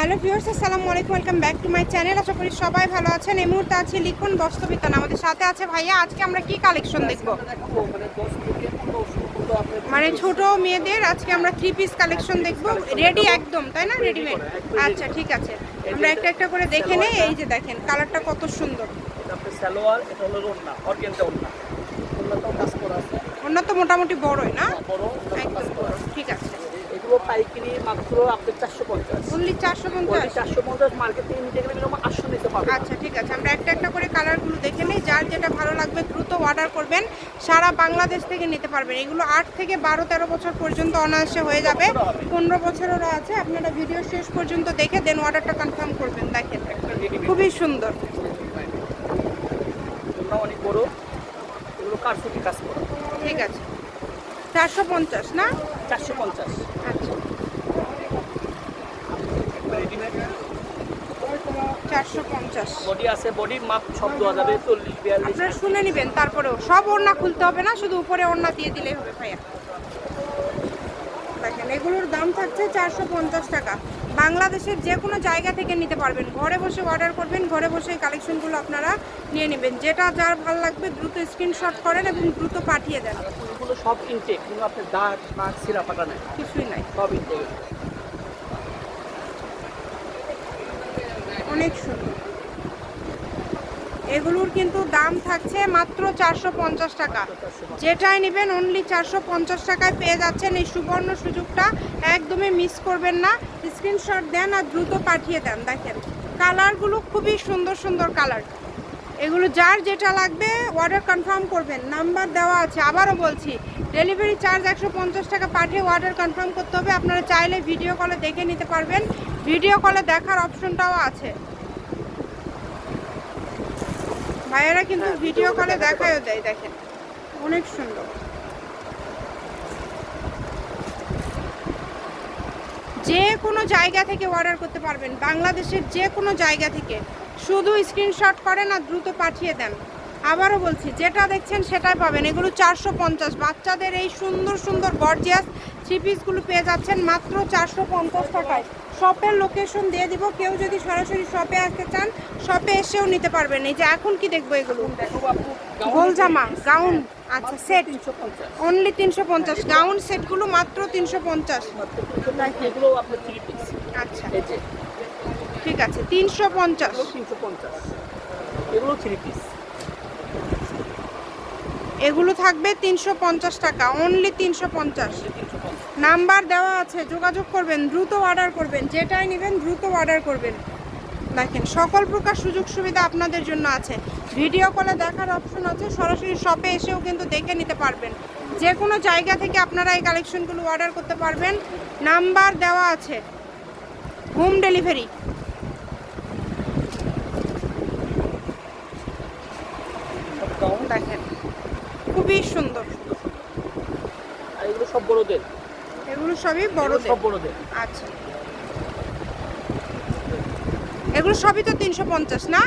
Hello viewers আসসালামু আলাইকুম welcome back to my channel. আশা করি সবাই ভালো আছেন। এই মুহূর্তে আছে লিখুন বস্ত্রবিতান আমাদের সাথে আছে। ভাইয়া আজকে আমরা কি কালেকশন দেখব? মানে ছোট মেয়েদের আজকে আমরা থ্রি পিস কালেকশন দেখব। রেডি একদম তাই না? রেডিমেড আচ্ছা ঠিক আছে। আমরা একটা একটা করে দেখে নেই। এই যে দেখেন কালারটা কত সুন্দর। এটা আপনার সালোয়ার এটা হলো ওড়না অর্গেনটা ওড়না। ওড়নাটাও কাজ করা আছে। ওনার তো মোটামুটি বড়ই না? বড় একদম বড় আছে ঠিক আছে এগুলো আপনার চারশো পঞ্চাশ। অনলি চারশো পঞ্চাশ? চারশো পঞ্চাশ মার্কেট থেকে নিতে গেলে মিনিমাম আটশো নিতে পারবে আচ্ছা ঠিক আছে। আমরা একটা একটা করে কালারগুলো দেখে নিই। যার যেটা ভালো লাগবে দ্রুত অর্ডার করবেন। সারা বাংলাদেশ থেকে নিতে পারবেন। এগুলো আট থেকে বারো তেরো বছর পর্যন্ত অনায়াসে হয়ে যাবে। পনেরো বছরেরও আছে। আপনারা ভিডিও শেষ পর্যন্ত দেখে দেন অর্ডারটা কনফার্ম করবেন। দেখেন। খুবই সুন্দর। অনেক বড়। এগুলো কারচুপি কাজ করা? ঠিক আছে। চারশো পঞ্চাশ না? চারশো পঞ্চাশ। আচ্ছা রেডিমেড চারশো পঞ্চাশ। বডি আছে বডির মাপ সব দেওয়া যাবে চল্লিশ বিয়াল্লিশ। আপনারা শুনে নেবেন তারপরেও। সব ওড়না খুলতে হবে না শুধু উপরে ওড়না দিয়ে দিলেই হবে ভাইয়া। দেখেন এগুলোর দাম থাকছে চারশো পঞ্চাশ টাকা। বাংলাদেশের যে কোনো জায়গা থেকে নিতে পারবেন। ঘরে বসে অর্ডার করবেন ঘরে বসে এই কালেকশনগুলো আপনারা নিয়ে নেবেন। যেটা যার ভালো লাগবে দ্রুত স্ক্রিনশট করেন এবং দ্রুত পাঠিয়ে দেন। সব ইনটেক কিন্তু আপনার দাঁত নাক সিরা ফাটা নেই। কিছুই নাই। সব ইনটেক অনেক সুন্দর এগুলোর কিন্তু দাম থাকছে মাত্র চারশো পঞ্চাশ টাকা। যেটাই নেবেন অনলি চারশো পঞ্চাশ টাকায় পেয়ে যাচ্ছেন এই সুবর্ণ সুযোগটা। একদমই মিস করবেন না। স্ক্রিনশট দেন আর দ্রুত পাঠিয়ে দেন। দেখেন কালারগুলো খুবই সুন্দর সুন্দর কালার এগুলো যার যেটা লাগবে অর্ডার কনফার্ম করবেন। নাম্বার দেওয়া আছে। আবারও বলছি ডেলিভারি চার্জ একশো পঞ্চাশ টাকা পাঠিয়ে অর্ডার কনফার্ম করতে হবে। আপনারা চাইলে ভিডিও কলে দেখে নিতে পারবেন। ভিডিও কলে দেখার অপশনটাও আছে। ভাইয়েরা কিন্তু ভিডিও কলে দেখায়ও দেয়, দেখেন। অনেক সুন্দর। যে কোনো জায়গা থেকে অর্ডার করতে পারবেন। বাংলাদেশের যে কোনো জায়গা থেকে। শুধু স্ক্রিনশট করেন আর দ্রুত পাঠিয়ে দেন। আবারও বলছি, যেটা দেখছেন সেটাই পাবেন। এগুলো চারশো পঞ্চাশ। বাচ্চাদের এই সুন্দর সুন্দর গর্জিয়াস থ্রি পিসগুলো পেয়ে যাচ্ছেন মাত্র চারশো পঞ্চাশ টাকায়। শপের লোকেশন দিয়ে দিব। কেউ যদি সরাসরি শপে আসতে চান শপে এসেও নিতে পারবেন। এই যে এখন কি দেখব এগুলো? গোল জামা গাউন আচ্ছা সেট তিনশো পঞ্চাশ অনলি তিনশো পঞ্চাশ। গাউন সেটগুলো মাত্র তিনশো পঞ্চাশ। আচ্ছা। ঠিক আছে, তিনশো পঞ্চাশ। তিনশো পঞ্চাশ এগুলো থ্রি পিস এগুলো থাকবে তিনশো পঞ্চাশ টাকা। অনলি তিনশো পঞ্চাশ। নাম্বার দেওয়া আছে, যোগাযোগ করবেন, দ্রুত অর্ডার করবেন, যেটাই নেবেন দ্রুত অর্ডার করবেন। দেখেন, সকল প্রকার সুযোগ সুবিধা আপনাদের জন্য আছে। ভিডিও কলে দেখার অপশন আছে, সরাসরি শপে এসেও কিন্তু দেখে নিতে পারবেন। যে কোনো জায়গা থেকে আপনারা এই কালেকশনগুলো অর্ডার করতে পারবেন। নাম্বার দেওয়া আছে হোম ডেলিভারি দেখেন, খুবই সুন্দর। সব বড়দের? এগুলো সবই এগুলো বড়দের? সব বড়দের। আচ্ছা। এগুলো সবই তো তিনশো পঞ্চাশ না?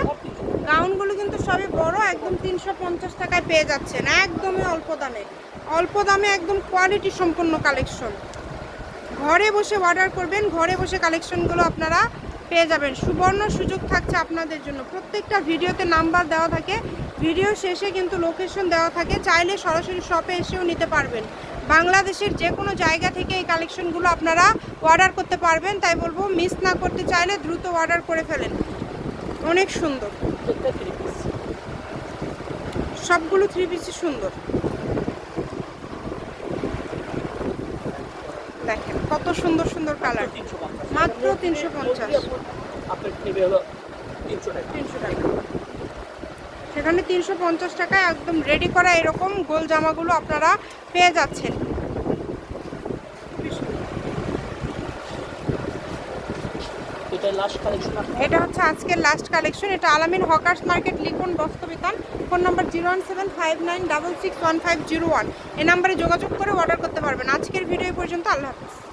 গাউনগুলো কিন্তু সবই বড় একদম তিনশো পঞ্চাশ টাকায় পেয়ে যাচ্ছেন একদমই অল্প দামে। অল্প দামে একদম কোয়ালিটি সম্পন্ন কালেকশন ঘরে বসে অর্ডার করবেন ঘরে বসে কালেকশনগুলো আপনারা পেয়ে যাবেন। সুবর্ণ সুযোগ থাকছে আপনাদের জন্য। প্রত্যেকটা ভিডিওতে নাম্বার দেওয়া থাকে। ভিডিও শেষে কিন্তু লোকেশন দেওয়া থাকে। চাইলে সরাসরি শপে এসেও নিতে পারবেন। বাংলাদেশের যে কোনো জায়গা থেকে এই কালেকশনগুলো আপনারা অর্ডার করতে পারবেন তাই বলব মিস না করতে চাইলে দ্রুত অর্ডার করে ফেলেন অনেক সুন্দর প্রত্যেকটা থ্রি পিস সবগুলো থ্রি পিসই সুন্দর দেখেন কত সুন্দর সুন্দর কালার তিনশো পঞ্চাশ মাত্র 350 আপনার নেবে হলো তিনশো টাকা তিনশো টাকা সেখানে তিনশো পঞ্চাশ টাকায় একদম রেডি করা এরকম গোল জামাগুলো আপনারা পেয়ে যাচ্ছেন। এটা হচ্ছে আজকের লাস্ট কালেকশন এটা আলামিন হকার্স মার্কেট লিখুন Bastrabitan phone number zero one seven five nine double six one five zero one. এই নাম্বারে যোগাযোগ করে অর্ডার করতে পারবেন। আজকের ভিডিও পর্যন্ত। আল্লাহ হাফিজ।